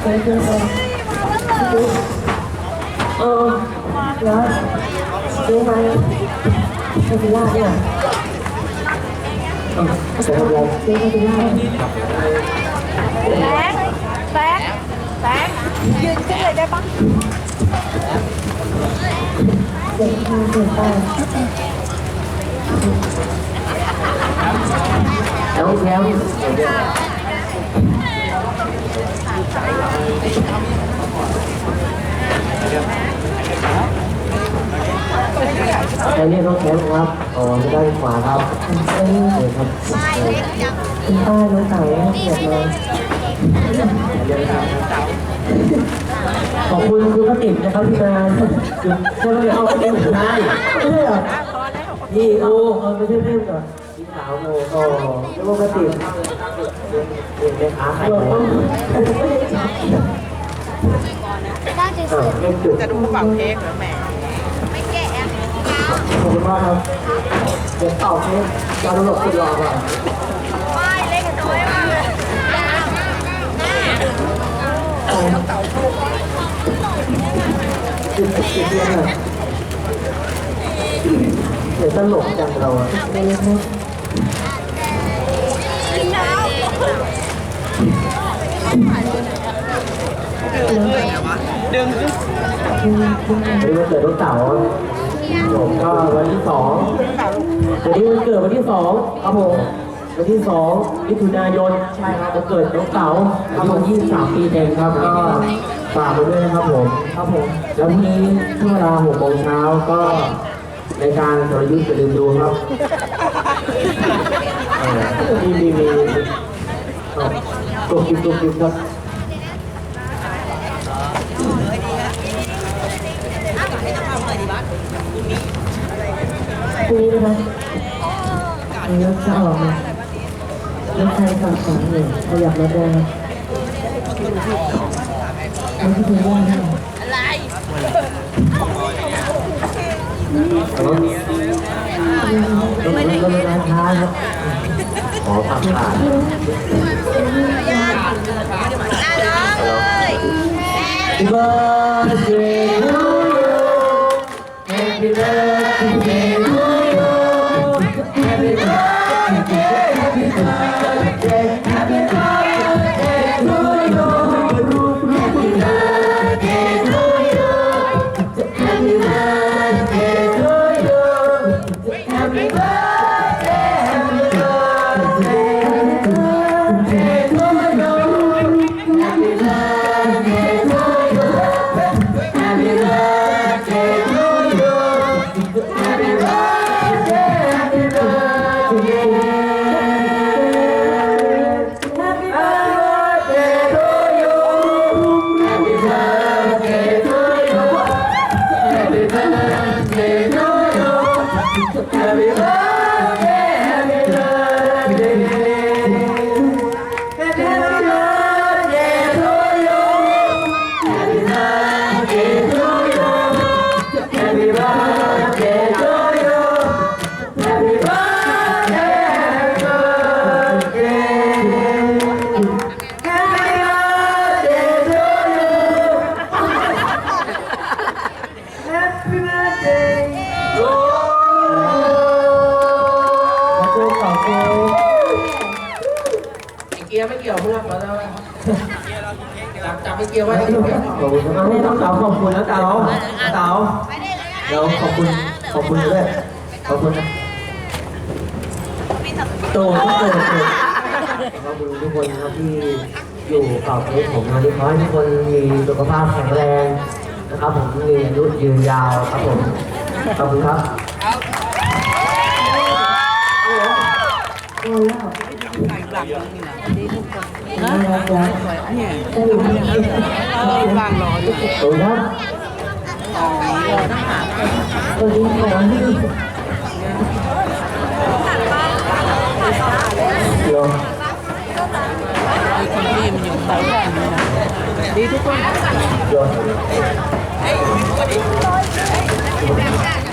ไปเจอกันเออแล้วรู้ไหมเทพิล่าเนี่ยเออเสียงอะไรเสียงเทพิล่าแบงค์แบงค์ยืนขึ้นเลยได้ปะเด็กทางเดินไปแล้วครับอ๋อจะด้านขวาครับเออครับคุณป้าน้องเต๋าเกียรติมาขอบคุณคุณพระติดนะครับที่มาจะไม่เอาไม่ได้ใช่ไม่ใช่เหรอนี่โอ้เออไม่ใช่เพื่อนก่อน พี่สาวโมก็แล้วก็พระติเป็นแม่ค้าขายของเออไม่จุดจะดูฝั่งเค้กหรือแหมขอบคุณมากครับเดี๋ยวตอบให้การระบบคุณรอก่อนไม่เล็กน้อยมากเลยจุดจุดเดียวเดี๋ยวตลกจังเราอะ ไม่ได้พูดดึงขึ้นวันนี้วันเกิดลูกเต๋าผมก็วันที่สองวันนี้วันเกิดวันที่สองครับผมวันที่สองมิถุนายนใช่ครับวันเกิดลูกเต๋าอายุ23 ปีเต็มครับก็ฝากไปด้วยนะครับผมครับผมแล้วพรุ่งนี้ช่วงเวลา6โมงเช้าก็ รายการสรยุทธ์อย่าลืมดูครับมีมีมีเอ่อกดกิบกดกิบครับพรุ่งนี้นะคะมีรถจะออกมารถไฟฝั่งขวาหนึ่งขยับรถได้นะรถที่คุณว่า ถร้านค้าครับขอผักขาด Happy birthday to you Happy birthday to you Happy birthday Happy birthday Happy birthday to you Happy birthday to you Happy birthday to you Happy birthday Happy birthday กียร์ไม่เกี่ยวเพื่อนมาแล้วจับจับไม่เกี่ยวไว้ที่เกียร์ขอบคุณครับนี่ต้องเต๋าขอบคุณนะเต๋าเต๋าเดี๋ยวขอบคุณขอบคุณด้วยขอบคุณนะโตโตโตขอบคุณทุกคนครับที่อยู่กับผมนะที่ขอให้ทุกคนมีสุขภาพแข็งแรงนะครับผมมีอายุยืนยาวครับผมขอบคุณครับ โอ้ยแล้วน่ารักแ